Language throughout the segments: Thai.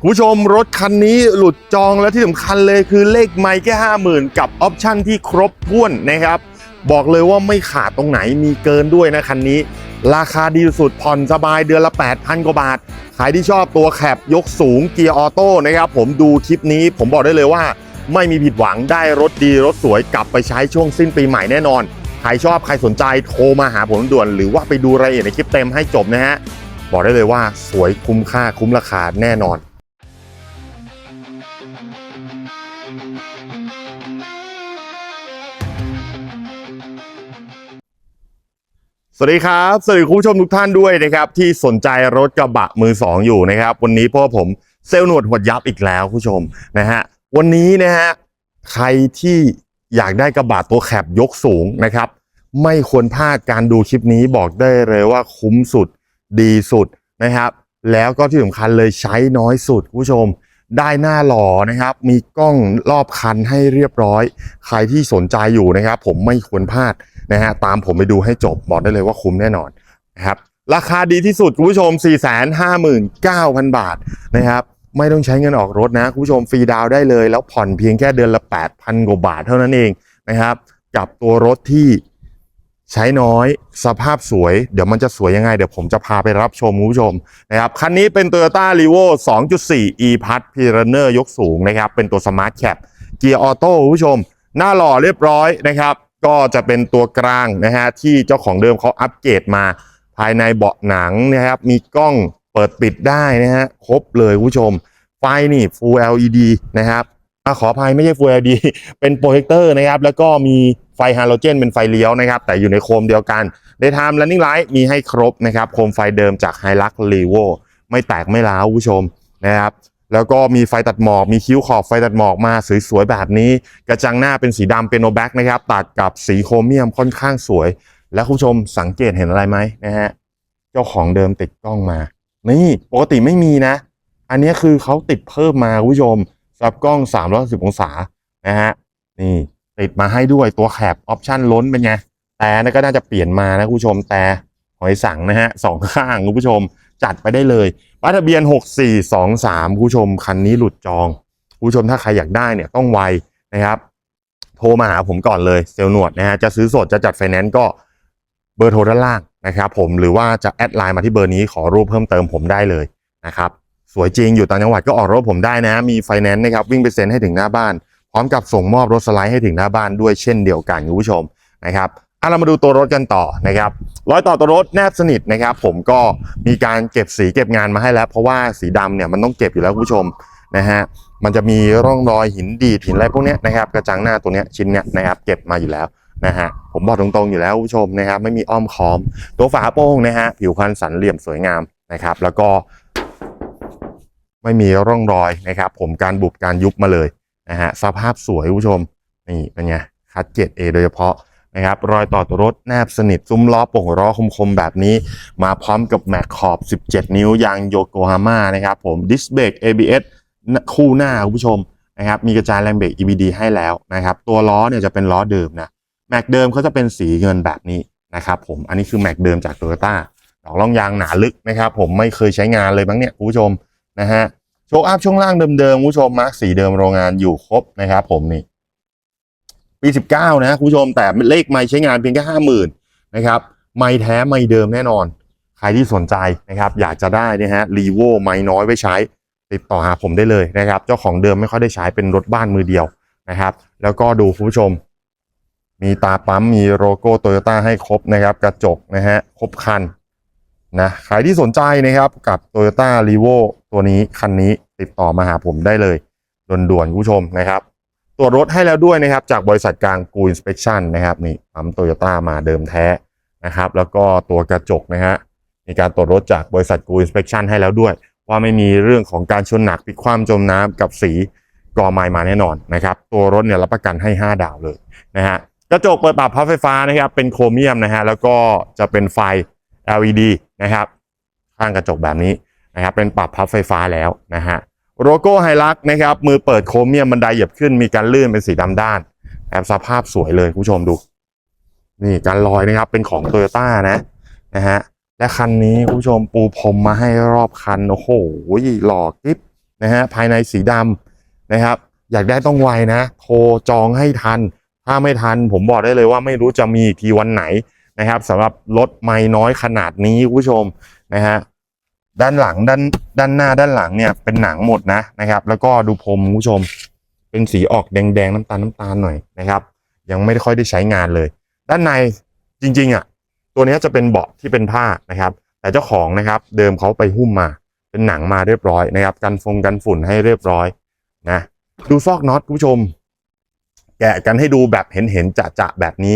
คุณผู้ชมรถคันนี้หลุดจองและที่สำคัญเลยคือเลขไม่แค่ห้าหมื่นกับออปชั่นที่ครบถ้วนนะครับ บอกเลยว่าไม่ขาดตรงไหนมีเกินด้วยนะคันนี้ ราคาดีสุดผ่อนสบายเดือนละ 8,000 กว่าบาทใครที่ชอบตัวแคบยกสูงเกียร์ออโต้นะครับผมดูคลิปนี้ผมบอกได้เลยว่า ไม่มีผิดหวังได้รถดีรถสวยกลับไปใช้ช่วงสิ้นปีใหม่แน่นอนใครชอบใครสนใจโทรมาหาผมด่วน หรือว่าไปดูรายละเอียดในคลิปเต็มให้จบนะฮะบอกได้เลยว่าสวยคุ้มค่าคุ้มราคาแน่นอน สวัสดีครับสวัสดีคุณผู้ชมทุกท่านด้วยนะครับที่สนใจรถกระบะมือสองอยู่นะครับ วันนี้พ่อผมเซลล์หนวดหัวยับอีกแล้วคุณผู้ชมนะฮะวันนี้นะฮะใครที่อยากได้กระบะตัวแคบยกสูงนะครับ ไม่ควรพลาดการดูคลิปนี้บอกได้เลยว่าคุ้มสุดดีสุดนะครับ แล้วก็ที่สำคัญเลยใช้น้อยสุดคุณผู้ชม ได้หน้าหล่อนะครับ มีกล้องรอบคันให้เรียบร้อย ใครที่สนใจอยู่นะครับ ผมไม่ควรพลาดนะฮะตามผมไปดูให้จบบอกได้เลยว่าคุ้มแน่นอนนะครับราคาดีที่สุด คุณผู้ชม 459,000 บาทนะครับ ไม่ต้องใช้เงินออกรถนะ คุณผู้ชมฟรีดาวได้เลย แล้วผ่อนเพียงแค่เดือนละ 8,000 กว่าบาทเท่านั้นเองนะครับ กับตัวรถที่ ใช้น้อยสภาพสวย เดี๋ยวมันจะสวยยังไง เดี๋ยวผมจะพาไปรับชมคุณผู้ชมนะครับคันนี้เป็น Toyota r e v o 2.4 e p a s p i r a n e r ยกสูงนะครับ เป็นตัว Smart Cap เกียร์ออโต้คุณผู้ชม หน้าหล่อเรียบร้อยนะครับ ก็จะเป็นตัวกลางนะฮะที่เจ้าของเดิมเขาอัปเกรดมา ภายในเบาะหนังนะครับ มีกล้องเปิดปิดได้นะฮะครบเลยคุณผู้ชม ไฟนี่ Full LED นะครับอขออภัยไม่ใช่ Full LED เป็นโปรเจคเตอร์นะครับแล้วก็มี ไฟฮาโลเจนเป็นไฟเลี้ยวนะครับ แต่อยู่ในโคมเดียวกัน Daytime Running Light มีให้ครบนะครับ โคมไฟเดิมจาก Hilux Levo ไม่แตกไม่ร้าวคุณผู้ชมนะครับ แล้วก็มีไฟตัดหมอก มีคิ้วขอบไฟตัดหมอกมาสวยๆแบบนี้ กระจังหน้าเป็นสีดำเป็นโนแบ็กนะครับ ตัดกับสีโครเมียมค่อนข้างสวย แล้วคุณผู้ชมสังเกตเห็นอะไรไหมนะฮะ เจ้าของเดิมติดกล้องมา นี่ปกติไม่มีนะ อันนี้คือเขาติดเพิ่มมาคุณผู้ชมสับกล้อง310องศานะฮะ นี่ ติดมาให้ด้วยตัวแคบออปชั่นล้นเป็นไงแต่นั่นก็น่าจะเปลี่ยนมานะคุณผู้ชมแต่หอยสังนะฮะสองข้างคุณผู้ชมจัดไปได้เลยป้ายทะเบียน 6423คุณผู้ชมคันนี้หลุดจองคุณผู้ชมถ้าใครอยากได้เนี่ยต้องไวนะครับโทรมาหาผมก่อนเลยเซลล์หนวดนะฮะจะซื้อสดจะจัดไฟแนนซ์ก็เบอร์โทรด้านล่างนะครับผมหรือว่าจะแอดไลน์มาที่เบอร์นี้ขอรูปเพิ่มเติมผมได้เลยนะครับสวยจริงอยู่ต่างจังหวัดก็ออกรถผมได้นะ มีไฟแนนซ์นะครับวิ่งไปเซ็นให้ถึงหน้าบ้าน ร้อมกับส่งมอบรถสไลด์ให้ถึงหน้าบ้านด้วยเช่นเดียวกันคุณผู้ชมนะครับอะเรามาดูตัวรถกันต่อนะครับรอยต่อตัวรถแนบสนิทนะครับ ผมก็มีการเก็บสีเก็บงานมาให้แล้ว เพราะว่าสีดำเนี่ยมันต้องเก็บอยู่แล้วคุณผู้ชมนะฮะมันจะมีร่องรอยหินดีดหินอะไรพวกนี้นะครับกระจังหน้าตัวเนี้ยชิ้นเนี้ยนะครับเก็บมาอยู่แล้วนะฮะผมบอกตรงๆอยู่แล้วคุณผู้ชมนะครับไม่มีอ้อมค้อม ตัวฝาโป้งนะฮะผิวพรรณสันเหลี่ยมสวยงามนะครับ แล้วก็ ไม่มีร่องรอยนะครับ ผมการบุบการยุบมาเลย นะฮะสภาพสวยคุณผู้ชมนี่เป็นไงคัดเกตเอโดยเฉพาะนะครับรอยต่อตัวรถแนบสนิท ซุ้มล้อโป่งล้อคมๆ แบบนี้ มาพร้อมกับแม็กขอบ 17 นิ้วยางโยโกฮาม่านะครับผมดิสเบรก ABS คู่หน้าคุณผู้ชมนะครับมีกระจายแรงเบรก EBD ให้แล้วนะครับตัวล้อเนี่ยจะเป็นล้อเดิมนะแม็กเดิมเขาจะเป็นสีเงินแบบนี้นะครับผมอันนี้คือแม็กเดิมจากโตโยต้าดอกล่องยางหนาลึกนะครับผมไม่เคยใช้งานเลยมั้งเนี่ยคุณผู้ชมนะฮะ โชคอัพช่วงล่างเดิมๆคุณผู้ชมมาร์กสีเดิมโรงงานอยู่ครบนะครับ ผมนี่ปี19นะคุณผู้ชมแต่เลขไม่ใช้งานเพียงแค่ห้าหมื่นนะครับ ไม่แท้ไม่เดิมแน่นอน ใครที่สนใจนะครับ อยากจะได้นะฮะรีโวไม่น้อยไว้ใช้ ติดต่อหาผมได้เลยนะครับ เจ้าของเดิมไม่ค่อยได้ใช้เป็นรถบ้านมือเดียวนะครับ แล้วก็ดูคุณผู้ชม มีตาปั๊มมีโลโก้โตโยต้าให้ครบนะครับ กระจกนะฮะครบคัน นะใครที่สนใจนะครับกับ Toyota r e v o ตัวนี้คันนี้ติดต่อมาหาผมได้เลยด่วนๆคุณผู้ชมนะครับตรวจรถให้แล้วด้วยนะครับ จากบริษัทกลางกู Inspection นะครับนี่ปั๊มโตโยต้ามาเดิมแท้นะครับ แล้วก็ตัวกระจกนะฮะมีการตรวจรถจากบริษัทกู Inspection ให้แล้วด้วย ว่าไม่มีเรื่องของการชนหนักพลิกคว่ำจมน้ำกับสีกอไม้มาแน่นอนนะครับ ตัวรถเนี่ยรับประกันให้ 5 ดาวเลยนะฮะกระจกเปิดปรับพับไฟฟ้านะครับ เป็นโครเมียมนะฮะแล้วก็จะเป็นไฟ LED นะครับข้างกระจกแบบนี้นะครับเป็นปรับพับไฟฟ้าแล้วนะฮะโลโก้ไฮลักนะครับมือเปิดโครเมียมบันไดเหยียบขึ้นมีการลื่นเป็นสีดำด้านแอบสภาพสวยเลยคุณผู้ชมดู นี่การลอยนะครับเป็นของโตโยต้านะนะฮะและคันนี้คุณผู้ชมปูพรมมาให้รอบคันโอ้โหหล่อกิ๊บนะฮะภายในสีดำนะครับ อยากได้ต้องไวนะโทรจองให้ทัน ถ้าไม่ทันผมบอกได้เลยว่าไม่รู้จะมีอีกทีวันไหน นะครับสำหรับรถไม่น้อยขนาดนี้คุณผู้ชมนะฮะด้านหลังด้านด้านหน้าด้านหลังเนี่ยเป็นหนังหมดนะนะครับ แล้วก็ดูพรมคุณผู้ชม เป็นสีออกแดงๆน้ำตาลน้ำตาลหน่อยนะครับ ยังไม่ได้ค่อยได้ใช้งานเลย ด้านในจริงๆอะตัวนี้จะเป็นเบาะที่เป็นผ้านะครับ แต่เจ้าของนะครับ เดิมเขาไปหุ้มมา เป็นหนังมาเรียบร้อยนะครับ กันฟงกันฝุ่นให้เรียบร้อยนะดูซอกน็อตคุณผู้ชม แกะกันให้ดูแบบเห็นเห็นจะจะๆแบบนี้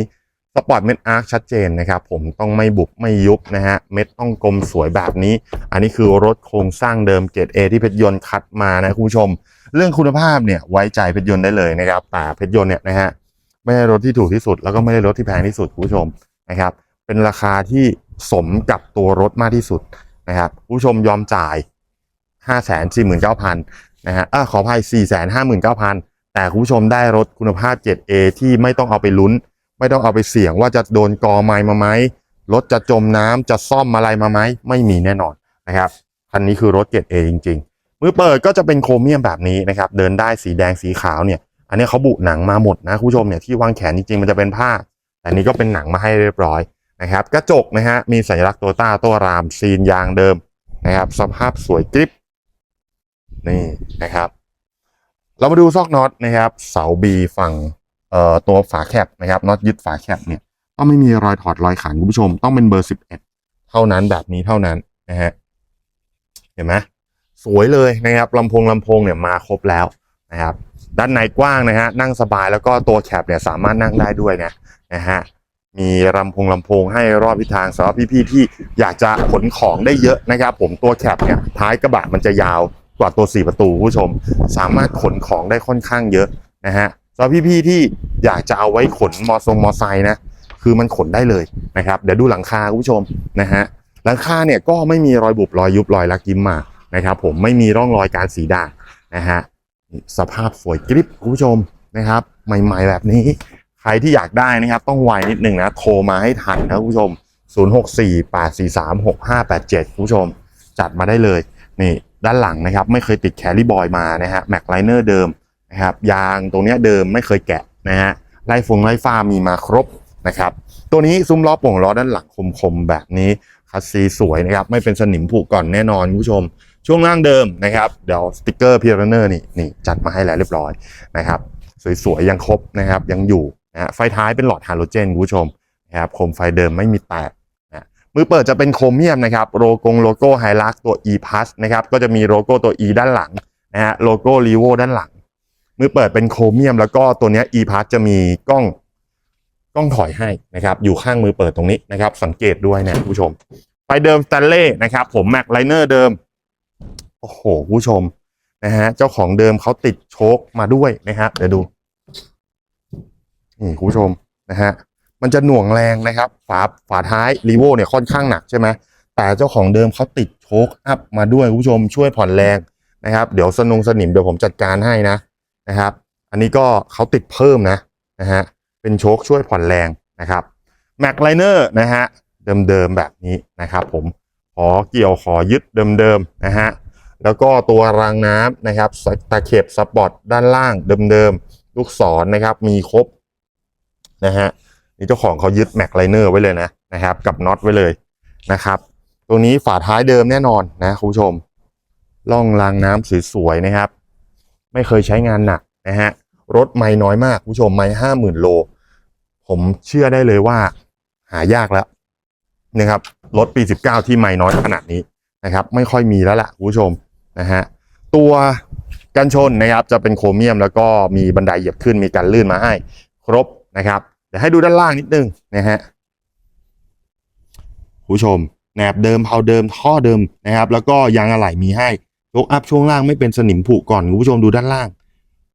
สปอร์ตเม็ดอาร์คชัดเจนนะครับผมต้องไม่บุบไม่ยุบนะฮะเม็ดต้องกลมสวยแบบนี้ อันนี้คือรถโครงสร้างเดิมเกรด A ที่เพชรยนต์คัดมานะคุณผู้ชม เรื่องคุณภาพเนี่ยไว้ใจเพชรยนต์ได้เลยนะครับแต่เพชรยนต์เนี่ยนะฮะไม่ได้รถที่ถูกที่สุด แล้วก็ไม่ได้รถที่แพงที่สุดคุณผู้ชมนะครับเป็นราคาที่สมกับตัวรถมากที่สุดนะครับคุณผู้ชมยอมจ่าย 5 4 9 0 0 0นะฮะอะขออภัย 4 5 9 0 0 0 แต่คุณผู้ชมได้รถคุณภาพ 7A ที่ไม่ต้องเอาไปลุ้น ไม่ต้องเอาไปเสี่ยงว่าจะโดนกอไม้มาไหมรถจะจมน้ำจะซ่อมอะไรมาไหมไม่มีแน่นอนนะครับคันนี้คือรถเกรด A จริงๆมือเปิดก็จะเป็นโครเมียมแบบนี้นะครับเดินได้สีแดงสีขาวเนี่ยอันนี้เขาบุหนังมาหมดนะคุณผู้ชมเนี่ยที่วางแขนจริงๆมันจะเป็นผ้า แต่นี้ก็เป็นหนังมาให้เรียบร้อยนะครับกระจกนะฮะมีสัญลักษณ์โตต้าตัวรามซีนยางเดิมนะครับสภาพสวยกริบนี่นะครับ เรามาดูซอกน็อตนะครับ เสาบีฝั่ง เอ่อตัวฝาแคบนะครับน็อตยึดฝาแคบเนี่ยต้องไม่มีรอยถอดรอยขันคุณผู้ชม ต้องเป็นเบอร์สิบเอ็ดเท่านั้นแบบนี้เท่านั้นนะฮะเห็นไหมสวยเลยนะครับลำโพงลำโพงเนี่ยมาครบแล้วนะครับด้านในกว้างนะฮะนั่งสบายแล้วก็ตัวแคปเนี่ยสามารถนั่งได้ด้วยนะนะฮะมีลำโพงลำโพงให้รอบทิศทางสำหรับพี่ๆที่อยากจะขนของได้เยอะนะครับผมตัวแคปเนี่ยท้ายกระบะมันจะยาวกว่าตัว 4 ประตูคุณผู้ชม สามารถขนของได้ค่อนข้างเยอะนะฮะ สำหรับพี่ๆที่อยากจะเอาไว้ขนมอทรงมอไซค์นะคือมันขนได้เลยนะครับ เดี๋ยวดูหลังคาคุณผู้ชมนะฮะหลังคาเนี่ยก็ไม่มีรอยบุบรอยยุบรอยลักยิ้มมานะครับ ผมไม่มีร่องรอยการสีด่างนะฮะสภาพสวยกริบคุณผู้ชมนะครับ ใหม่ ๆ แบบนี้ ใครที่อยากได้นะครับ ต้องไวนิดนึงนะโทรมาให้ทันนะคุณผู้ชม 0648436587 คุณผู้ชม จัดมาได้เลยนี่ด้านหลังนะครับ ไม่เคยติดแคลรี่บอยมานะฮะแม็กไลเนอร์เดิม นะครับยางตรงนี้เดิมไม่เคยแกะนะฮะไล่ฟงไล่ฟ้ามีมาครบนะครับตัวนี้ซุ้มล้อโป่งล้อด้านหลังคมๆแบบนี้คัสซีสวยนะครับไม่เป็นสนิมผุก่อนแน่นอนคุณผู้ชม ช่วงล่างเดิมนะครับเดี๋ยวสติกเกอร์พีเรเนอร์นี่นี่จัดมาให้แล้วเรียบร้อยนะครับสวยๆยังครบนะครับยังอยู่นะฮะไฟท้ายเป็นหลอดฮาโลเจนคุณผู้ชมนะครับโคมไฟเดิมไม่มีแตกนะมือเปิดจะเป็นโครเมียมนะครับโลโก้โลโก้ไฮลักตัว e plus นะครับก็จะมีโลโก้ตัว e ด้านหลังนะฮะโลโก้รีโวด้านหลัง มือเปิดเป็นโครเมียม แล้วก็ตัวนี้ e plus จะมีกล้องกล้องถอยให้นะครับ อยู่ข้างมือเปิดตรงนี้นะครับ สังเกตด้วยนะคุณผู้ชม ไฟเดิมสแตนเล่นะครับ ผมแม็กไลเนอร์เดิม โอ้โหคุณผู้ชมนะฮะเจ้าของเดิมเขาติดโชคมาด้วยนะฮะเดี๋ยวดูนี่คุณผู้ชมนะฮะมันจะหน่วงแรงนะครับ ฝาฝาท้ายรีโวเนี่ยค่อนข้างหนักใช่ไหมแต่เจ้าของเดิมเขาติดโชคอัพมาด้วยคุณผู้ชมช่วยผ่อนแรงนะครับ เดี๋ยวสนุงสนิมเดี๋ยวผมจัดการให้นะ นะครับ อันนี้ก็เขาติดเพิ่มนะนะฮะเป็นโชคช่วยผ่อนแรงนะครับแม็กไลเนอร์นะฮะเดิมๆแบบนี้นะครับ ผมขอเกี่ยวขอยึดเดิมๆนะฮะแล้วก็ตัวรางน้ำนะครับตะเข็บสปอร์ตด้านล่างเดิมๆลูกศรนะครับ มีครบนะฮะนี่เจ้าของเขายึดแม็กไลเนอร์ไว้เลยนะนะครับ กับน็อตไว้เลยนะครับตัวนี้ฝาท้ายเดิมแน่นอนนะคุณผู้ชมล่องรางน้ำสวยๆนะครับ ไม่เคยใช้งานหนักนะฮะรถไม่น้อยมากคุณผู้ชมไม่ห้าหมื่นโล ผมเชื่อได้เลยว่า หายากแล้วนะครับรถปี 19 ที่ไม่น้อยขนาดนี้นะครับ ไม่ค่อยมีแล้วล่ะคุณผู้ชมนะฮะตัวกันชนนะครับจะเป็นโครเมียมแล้วก็มีบันไดเหยียบขึ้นมีการลื่นมาให้ ครบนะครับเดี๋ยวให้ดูด้านล่างนิดนึงนะฮะคุณผู้ชมแหนบเดิมเพาเดิมท่อเดิมนะครับ แล้วก็ยางอะไหล่มีให้ ยกอัพช่วงล่างไม่เป็นสนิมผุก่อนคุณผู้ชมดูด้านล่าง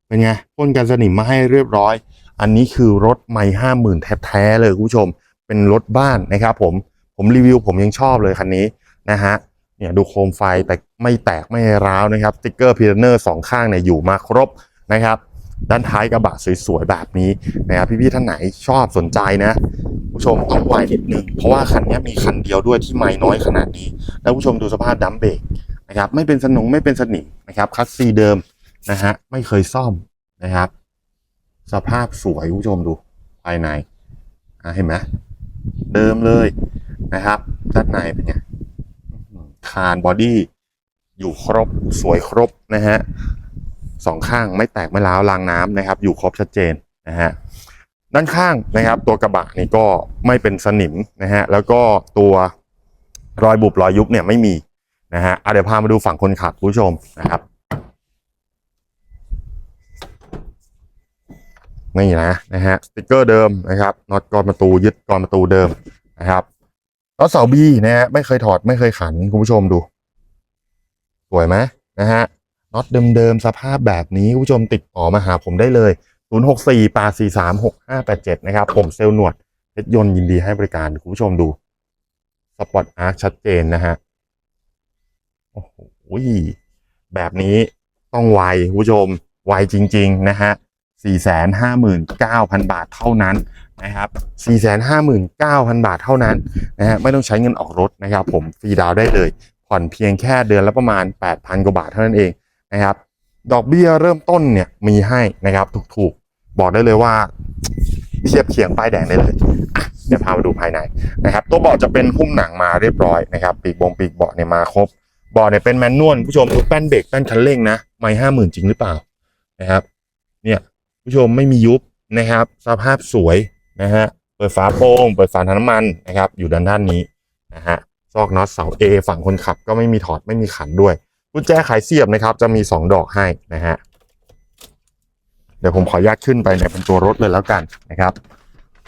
เป็นไงพ่นกันสนิมมาให้เรียบร้อย อันนี้คือรถไม่ห้าหมื่นแท้ๆเลยคุณผู้ชม เป็นรถบ้านนะครับผมผมรีวิวผมยังชอบเลยคันนี้นะฮะเนี่ยดูโคมไฟแต่ไม่แตกไม่ร้าวนะครับสติ๊กเกอร์พีเนอร์สองข้างเนี่ยอยู่มาครบนะครับด้านท้ายกระบะสวยๆแบบนี้นะครับพี่ๆท่านไหนชอบสนใจนะ ผู้ชมต้องไวนิดนึงเพราะว่าคันนี้มีคันเดียวด้วยที่ไม่น้อยขนาดนี้ แล้วผู้ชมดูสภาพดัมเบรก นะครับไม่เป็นสนงไม่เป็นสนิมนะครับคัสซีเดิมนะฮะไม่เคยซ่อมนะครับ สภาพสวยผู้ชมดูภายในอะเห็นไหมเดิมเลยนะครับ ด้านในเป็นไงคานบอดี้อยู่ครบสวยครบนะฮะสองข้างไม่แตกไม่ร้าวรางน้ำนะครับ อยู่ครบชัดเจนนะฮะด้านข้างนะครับ ตัวกระบะนี่ก็ไม่เป็นสนิมนะฮะแล้วก็ตัวรอยบุบรอยยุบเนี่ยไม่มี นะฮะเดี๋ยวพามาดูฝั่งคนขับคุณผู้ชมนะครับนี่นะนะฮะสติกเกอร์เดิมนะครับน็อตกรอนประตูยึดกรอนประตูเดิมนะครับแล้วเสาบีนะฮะไม่เคยถอดไม่เคยขันคุณผู้ชมดู สวยไหมนะฮะน็อตเดิมๆสภาพแบบนี้คุณผู้ชมติดต่อมาหาผมได้เลย 064 8 4 3 6 5 8 7 นะครับ ผมเซลล์หนวดเพชรยนต์ยินดีให้บริการคุณผู้ชมดูสปอตอาร์คชัดเจนนะฮะ โอ้โหแบบนี้ต้องไวคุณผู้ชมไวจริง ๆ นะฮะ459,000 บาทเท่านั้นนะครับ 459,000 บาทเท่านั้นนะฮะไม่ต้องใช้เงินออกรถนะครับ ผมฟรีดาวได้เลย ผ่อนเพียงแค่เดือนละประมาณ 8,000 กว่าบาทเท่านั้นเองนะครับ ดอกเบี้ยเริ่มต้นเนี่ยมีให้นะครับถูกๆ บอกได้เลยว่าเทียบเคียงป้ายแดงได้เลยเดี๋ยวพามาดูภายในนะครับ ตัวเบาะจะเป็นหุ้มหนังมาเรียบร้อยนะครับ ปีกบงปีกเบาะเนี่ยมาครบ เบาะเนี่ยเป็นแมนนวลผู้ชมดูแป้นเบรกแป้นคันเร่งนะไม่ห้าหมื่นจริงหรือเปล่านะครับ เนี่ยผู้ชมไม่มียุบนะครับ สภาพสวยนะฮะเปิดฝาโปร่งเปิดฝาถังน้ำมันนะครับ อยู่ด้านด้านนี้นะฮะซอกน็อตเสา A ฝั่งคนขับก็ไม่มีถอดไม่มีขันด้วยกุญแจไขเสียบนะครับ จะมี 2 ดอกให้นะฮะเดี๋ยวผมขออนุญาตขึ้นไปในเป็นตัวรถเลยแล้วกันนะครับ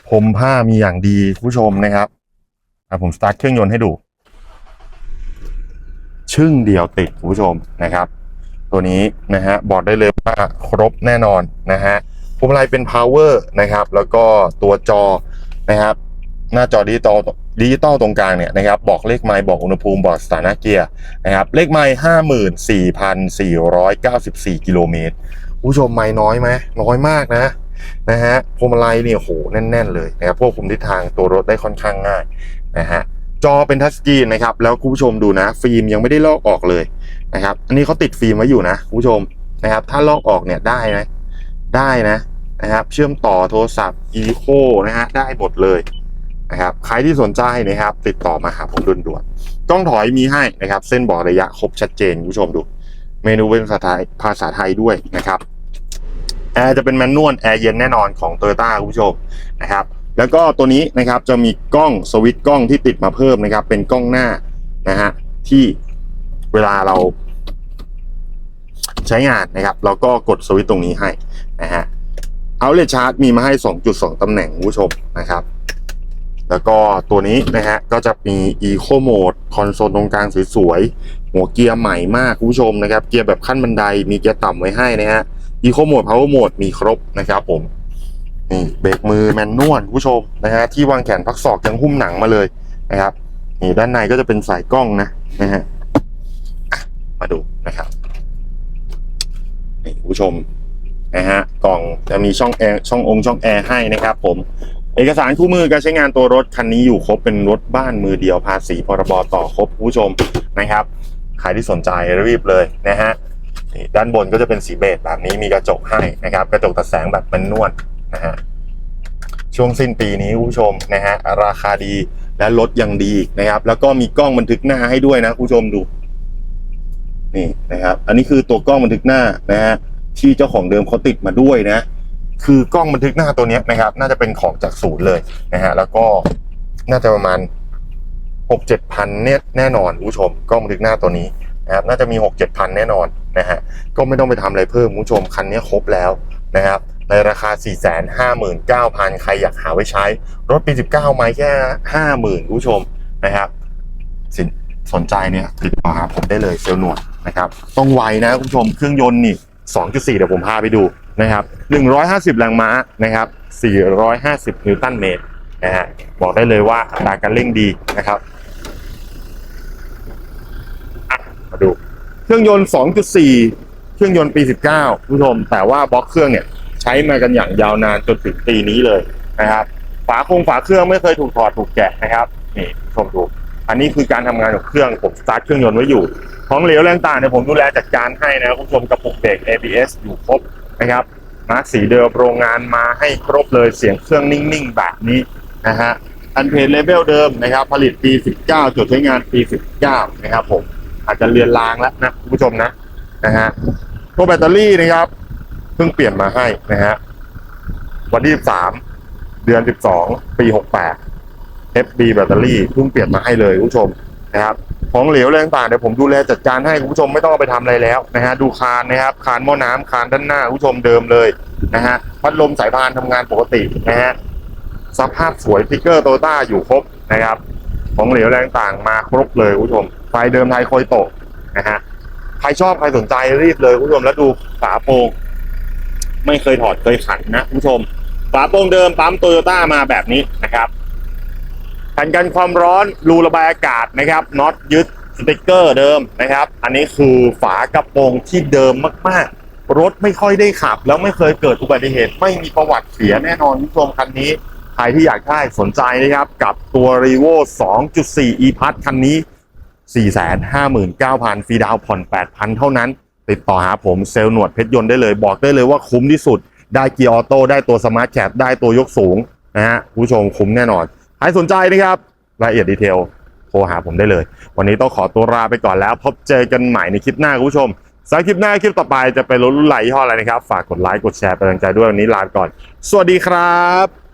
ผมผ้ามีอย่างดีผู้ชมนะครับผมสตาร์ทเครื่องยนต์ให้ดู ชึ่งเดียวติดคุณผู้ชมนะครับ ตัวนี้นะฮะบอกได้เลยว่าครบแน่นอนนะฮะพวงมาลัยเป็น power นะครับ แล้วก็ตัวจอนะครับ หน้าจอดิจิตอลดิจิตอลตรงกลางเนี่ยนะครับ บอกเลขไมล์บอกอุณหภูมิบอกสถานะเกียร์นะครับ เลขไมล์ห้าหมื่นสี่พันสี่ร้อยเก้าสิบสี่กิโลเมตรผู้ชมไมล์น้อยไหมน้อยมากนะนะฮะพวงมาลัยเนี่ยโหแน่น ๆ เลยนะครับควบคุมทิศทางตัวรถได้ค่อนข้างง่ายนะฮะ จอเป็นทัชสกรีนนะครับ แล้วคุณผู้ชมดูนะ ฟิล์มยังไม่ได้ลอกออกเลยนะครับ อันนี้เขาติดฟิล์มไว้อยู่นะคุณผู้ชมนะครับ ถ้าลอกออกเนี่ยได้นะได้นะนะครับ เชื่อมต่อโทรศัพท์อีโคนะฮะได้หมดเลยนะครับ ใครที่สนใจนะครับ ติดต่อมาหาผมด่วนๆกล้องถอยมีให้นะครับ เส้นบอกระยะครบชัดเจนคุณผู้ชมดู เมนูเป็นภาษาไทยภาษาไทยด้วยนะครับแอร์จะเป็นแมนนวลแอร์เย็นแน่นอนของโตโยต้าคุณผู้ชมนะครับ แล้วก็ตัวนี้นะครับจะมีกล้องสวิตช์กล้องที่ติดมาเพิ่มนะครับ เป็นกล้องหน้านะฮะที่เวลาเราใช้งานนะครับ เราก็กดสวิตช์ตรงนี้ให้นะฮะเอาเลชาร์จมีมาให้ 2.2 ตำแหน่งผู้ชมนะครับ แล้วก็ตัวนี้นะฮะก็จะมี Eco Mode คอนโซลตรงกลางสวยๆ หัวเกียร์ใหม่มากคุณผู้ชมนะครับ เกียร์แบบขั้นบันไดมีเกียร์ต่ำไว้ให้นะฮะ Eco Mode Power Mode มีครบนะครับผม นี่เบรกมือแมนนวลคุณผู้ชมนะฮะที่วางแขนพักศอกยังหุ้มหนังมาเลยนะครับนี่ด้านในก็จะเป็นสายกล้องนะนะฮะมาดูนะครับนี่คุณผู้ชมนะฮะกล่องจะมีช่องแอร์ช่ององค์ช่องแอร์ให้นะครับ ผมเอกสารคู่มือการใช้งานตัวรถคันนี้อยู่ครบเป็นรถบ้านมือเดียวภาษีพรบต่อครบคุณผู้ชมนะครับใครที่สนใจรีบเลยนะฮะด้านบนก็จะเป็นสีเบจแบบนี้มีกระจกให้นะครับ กระจกตัดแสงแบบแมนนวล นะฮะช่วงสิ้นปีนี้คุณผู้ชมนะฮะราคาดีและรถยังดีนะครับ แล้วก็มีกล้องบันทึกหน้าให้ด้วยนะคุณผู้ชมดู นี่นะครับ อันนี้คือตัวกล้องบันทึกหน้านะฮะที่เจ้าของเดิมเขาติดมาด้วยนะ คือกล้องบันทึกหน้าตัวนี้นะครับ น่าจะเป็นของจากศูนย์เลยนะฮะแล้วก็น่าจะประมาณหกเจ็ดพันเนี่ยแน่นอนคุณผู้ชมกล้องบันทึกหน้าตัวนี้นะครับน่าจะมีหกเจ็ดพันแน่นอนนะฮะก็ไม่ต้องไปทำอะไรเพิ่มคุณผู้ชมคันนี้ครบแล้วนะครับ ในราคา 4 5 9 0 0 0 ใครอยากหาไว้ใช้ รถปี 19 ไม้แค่ 50,000คุณผู้ชมนะครับสนสนใจเนี่ยติดต่อหาผมได้เลยเซลล์หนวดนะครับ ต้องไวนะคุณผู้ชมเครื่องยนต์นี่ 2.4 เดี๋ยวผมพาไปดูนะครับ 150 แรงม้านะครับ 450 นิวตันเมตรนะฮะบอกได้เลยว่าอัตราการเร่งดีนะครับมาดู เครื่องยนต์ 2.4 เครื่องยนต์ปี 19คุณผู้ชม แต่ว่าบล็อกเครื่องเนี่ย ช้มากันอย่างยาวนานจนถึงปีนี้เลยนะครับ ฝาโครงฝาเครื่องไม่เคยถูกถอดถูกแกะนะครับนี่ชมดูอันนี้คือการทำงานของเครื่องผมสตาร์ทเครื่องยนต์ไว้อยู่ของเหลวแรงต่างเนี่ยผมดูแลจัดการให้นะคุณผู้ชมกระปุกเบรก ABS อยู่ครบนะครับมาร์คสีเดิมโรงงานมาให้ครบเลยเสียงเครื่องนิ่งๆแบบนี้นะฮะอันเพจเลเวลเดิมนะครับ ผลิตปี 19 จดใช้งานปี 19 นะครับผมอาจจะเลือนลางแล้วนะคุณผู้ชมนะนะฮะตัวแบตเตอรี่นะครับ เพิ่งเปลี่ยนมาให้นะฮะ วันที่ 13 เดือน 12 ปี 68 FB แบตเตอรี่เพิ่งเปลี่ยนมาให้เลยคุณผู้ชมนะครับ ของเหลวอะไรต่างๆเดี๋ยวผมดูแลจัดการให้คุณผู้ชมไม่ต้องเอาไปทำอะไรแล้วนะฮะ ดูคานนะครับ คานหม้อน้ำคานด้านหน้าคุณผู้ชมเดิมเลยนะฮะ พัดลมสายพานทำงานปกตินะฮะ สภาพสวยพิกเกอร์โตต้าอยู่ครบนะครับ ของเหลวแรงต่างมาครบเลยคุณผู้ชม ไฟเดิมไทยโคยโตะนะฮะใครชอบใครสนใจรีบเลยคุณผู้ชมแล้วดูฝาโปร่ง ไม่เคยถอดเคยขันนะคุณผู้ชมฝาโปร่งเดิมปั๊มโตโยต้ามาแบบนี้นะครับแผ่นกันความร้อนรูระบายอากาศนะครับน็อตยึดสติกเกอร์เดิมนะครับ อันนี้คือฝากระโปรงที่เดิมมากๆ รถไม่ค่อยได้ขับ แล้วไม่เคยเกิดอุบัติเหตุ ไม่มีประวัติเสียแน่นอนคุณผู้ชมคันนี้ใครที่อยากได้สนใจนะครับ กับตัว r e v o 2.4 e p a s คันนี้ 459,000ฟรีดาวน์ผ่อน 8,000 เท่านั้น ติดต่อหาผมเซลล์หนวดเพชรยนต์ได้เลย บอกได้เลยว่าคุ้มที่สุด ได้เกียร์ออโต้ได้ตัวสมาร์ทแคปได้ตัวยกสูงนะฮะผู้ชมคุ้มแน่นอนใครสนใจนะครับรายละเอียดดีเทลโทรหาผมได้เลย วันนี้ต้องขอตัวลาไปก่อนแล้ว พบเจอกันใหม่ในคลิปหน้าคุณผู้ชมสำหรับคลิปหน้าคลิปต่อไปจะเป็นรถรุ่นไหลยี่ห้ออะไรนะครับ ฝากกดไลค์กดแชร์เป็นกำลังใจด้วยวันนี้ลาไปก่อน สวัสดีครับ